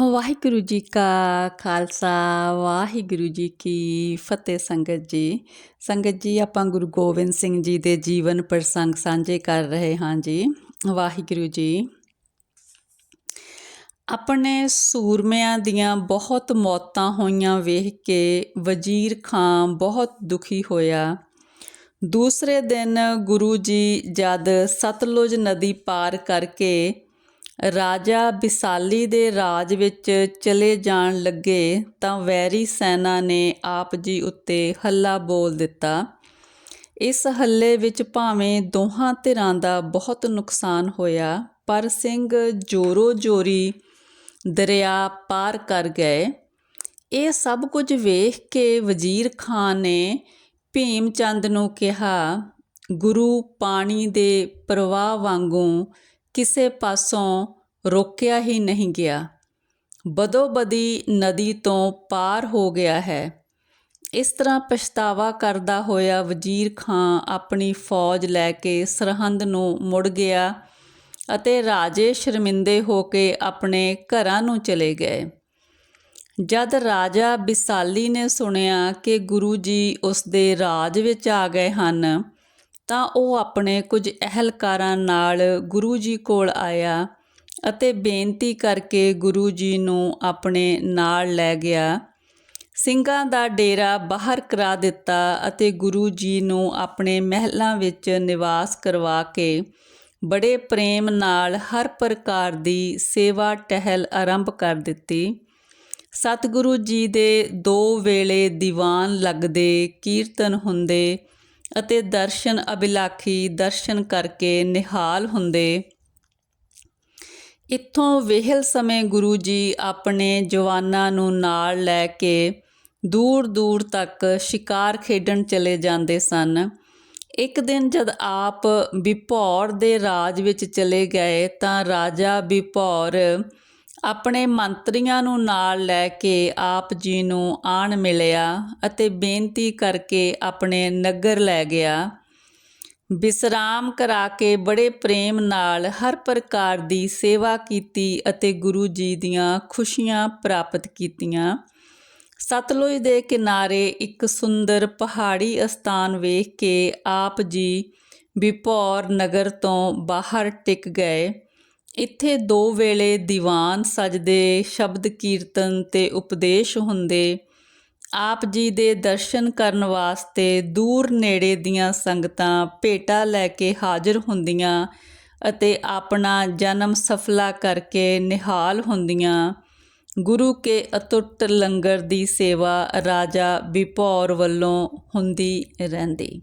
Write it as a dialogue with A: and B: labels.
A: ਵਾਹਿਗੁਰੂ ਜੀ ਕਾ ਖਾਲਸਾ, ਵਾਹਿਗੁਰੂ ਜੀ ਕੀ ਫਤਿਹ ਸੰਗਤ ਜੀ। ਸੰਗਤ ਜੀ, ਆਪਾਂ ਗੁਰੂ ਗੋਬਿੰਦ ਸਿੰਘ ਜੀ ਦੇ ਜੀਵਨ ਪ੍ਰਸੰਗ ਸਾਂਝੇ ਕਰ ਰਹੇ ਹਾਂ ਜੀ। ਵਾਹਿਗੁਰੂ ਜੀ। ਆਪਣੇ ਸੂਰਮਿਆਂ ਦੀਆਂ ਬਹੁਤ ਮੌਤਾਂ ਹੋਈਆਂ ਵੇਖ ਕੇ ਵਜ਼ੀਰ ਖਾਂ ਬਹੁਤ ਦੁਖੀ ਹੋਇਆ। ਦੂਸਰੇ ਦਿਨ ਗੁਰੂ ਜੀ ਜਦ ਸਤਲੁਜ ਨਦੀ ਪਾਰ ਕਰਕੇ ਰਾਜਾ ਬਿਸਾਲੀ ਦੇ ਰਾਜ ਵਿੱਚ ਚਲੇ ਜਾਣ ਲੱਗੇ ਤਾਂ ਵੈਰੀ ਸੈਨਾ ਨੇ ਆਪ ਜੀ ਉੱਤੇ ਹੱਲਾ ਬੋਲ ਦਿੱਤਾ। ਇਸ ਹੱਲੇ ਵਿੱਚ ਭਾਵੇਂ ਦੋਹਾਂ ਧਿਰਾਂ ਦਾ ਬਹੁਤ ਨੁਕਸਾਨ ਹੋਇਆ, ਪਰ ਸਿੰਘ ਜੋਰੋ ਜੋਰੀ ਦਰਿਆ ਪਾਰ ਕਰ ਗਏ। ਇਹ ਸਭ ਕੁਝ ਵੇਖ ਕੇ ਵਜ਼ੀਰ ਖਾਨ ਨੇ ਭੀਮ ਚੰਦ ਨੂੰ ਕਿਹਾ, ਗੁਰੂ ਪਾਣੀ ਦੇ ਪ੍ਰਵਾਹ ਵਾਂਗੂ ਕਿਸੇ ਪਾਸੋਂ ਰੋਕਿਆ ਹੀ ਨਹੀਂ ਗਿਆ। ਬਦੋ ਬਦੀ ਨਦੀ ਤੋਂ ਪਾਰ ਹੋ ਗਿਆ ਹੈ। ਇਸ ਤਰ੍ਹਾਂ ਪਛਤਾਵਾ ਕਰਦਾ ਹੋਇਆ ਵਜ਼ੀਰ ਖਾਂ ਆਪਣੀ ਫੌਜ ਲੈ ਕੇ ਸਰਹੰਦ ਨੂੰ ਮੁੜ ਗਿਆ ਅਤੇ ਰਾਜੇ ਸ਼ਰਮਿੰਦੇ ਹੋ ਕੇ ਆਪਣੇ ਘਰਾਂ ਨੂੰ ਚਲੇ ਗਏ। ਜਦ ਰਾਜਾ ਬਿਸਾਲੀ ਨੇ ਸੁਣਿਆ ਕਿ ਗੁਰੂ ਜੀ ਉਸ ਦੇ ਰਾਜ ਵਿੱਚ ਆ ਗਏ ਹਨ ਤਾਂ ਉਹ ਆਪਣੇ ਕੁਝ ਅਹਿਲਕਾਰਾਂ ਨਾਲ ਗੁਰੂ ਜੀ ਕੋਲ ਆਇਆ ਅਤੇ ਬੇਨਤੀ ਕਰਕੇ ਗੁਰੂ ਜੀ ਨੂੰ ਆਪਣੇ ਨਾਲ ਲੈ ਗਿਆ। ਸਿੰਘਾਂ ਦਾ ਡੇਰਾ ਬਾਹਰ ਕਰਾ ਦਿੱਤਾ ਅਤੇ ਗੁਰੂ ਜੀ ਨੂੰ ਆਪਣੇ ਮਹਿਲਾਂ ਵਿੱਚ ਨਿਵਾਸ ਕਰਵਾ ਕੇ ਬੜੇ ਪ੍ਰੇਮ ਨਾਲ ਹਰ ਪ੍ਰਕਾਰ ਦੀ ਸੇਵਾ ਟਹਿਲ ਆਰੰਭ ਕਰ ਦਿੱਤੀ। ਸਤਿਗੁਰੂ ਜੀ ਦੇ ਦੋ ਵੇਲੇ ਦੀਵਾਨ ਲੱਗਦੇ ਕੀਰਤਨ ਹੁੰਦੇ ਅਤੇ ਦਰਸ਼ਨ ਅਭਿਲਾਖੀ ਦਰਸ਼ਨ ਕਰਕੇ ਨਿਹਾਲ ਹੁੰਦੇ। ਇੱਥੋਂ ਵਿਹਲ ਸਮੇਂ ਗੁਰੂ ਜੀ ਆਪਣੇ ਜਵਾਨਾਂ ਨੂੰ ਨਾਲ ਲੈ ਕੇ ਦੂਰ ਦੂਰ ਤੱਕ ਸ਼ਿਕਾਰ ਖੇਡਣ ਚਲੇ ਜਾਂਦੇ ਸਨ। ਇੱਕ ਦਿਨ ਜਦ ਆਪ ਬਿਪੌਰ ਦੇ ਰਾਜ ਵਿੱਚ ਚਲੇ ਗਏ ਤਾਂ ਰਾਜਾ ਬਿਪੌਰ ਆਪਣੇ ਮੰਤਰੀਆਂ ਨੂੰ ਨਾਲ ਲੈ ਕੇ ਆਪ ਜੀ ਨੂੰ ਆਣ ਮਿਲਿਆ ਅਤੇ ਬੇਨਤੀ ਕਰਕੇ ਆਪਣੇ ਨਗਰ ਲੈ ਗਿਆ। ਵਿਸਰਾਮ ਕਰਾ ਕੇ ਬੜੇ ਪ੍ਰੇਮ ਨਾਲ ਹਰ ਪ੍ਰਕਾਰ ਦੀ ਸੇਵਾ ਕੀਤੀ ਅਤੇ ਗੁਰੂ ਜੀ ਦੀਆਂ ਖੁਸ਼ੀਆਂ ਪ੍ਰਾਪਤ ਕੀਤੀਆਂ। ਸਤਲੁਜ ਦੇ ਕਿਨਾਰੇ ਇੱਕ ਸੁੰਦਰ ਪਹਾੜੀ ਅਸਥਾਨ ਵੇਖ ਕੇ ਆਪ ਜੀ ਬਿਪੌਰ ਨਗਰ ਤੋਂ ਬਾਹਰ ਟਿਕ ਗਏ। ਇੱਥੇ ਦੋ ਵੇਲੇ ਦੀਵਾਨ ਸਜਦੇ, ਸ਼ਬਦ ਕੀਰਤਨ ਤੇ ਉਪਦੇਸ਼ ਹੁੰਦੇ। ਆਪ ਜੀ ਦੇ ਦਰਸ਼ਨ ਕਰਨ ਵਾਸਤੇ ਦੂਰ ਨੇੜੇ ਦੀਆਂ ਸੰਗਤਾਂ ਭੇਟਾ ਲੈ ਕੇ ਹਾਜ਼ਰ ਹੁੰਦੀਆਂ ਅਤੇ ਆਪਣਾ ਜਨਮ ਸਫਲਾ ਕਰਕੇ ਨਿਹਾਲ ਹੁੰਦੀਆਂ। ਗੁਰੂ ਕੇ ਅਤੁੱਟ ਲੰਗਰ ਦੀ ਸੇਵਾ ਰਾਜਾ ਬਿਪੌਰ ਵੱਲੋਂ ਹੁੰਦੀ ਰਹਿੰਦੀ।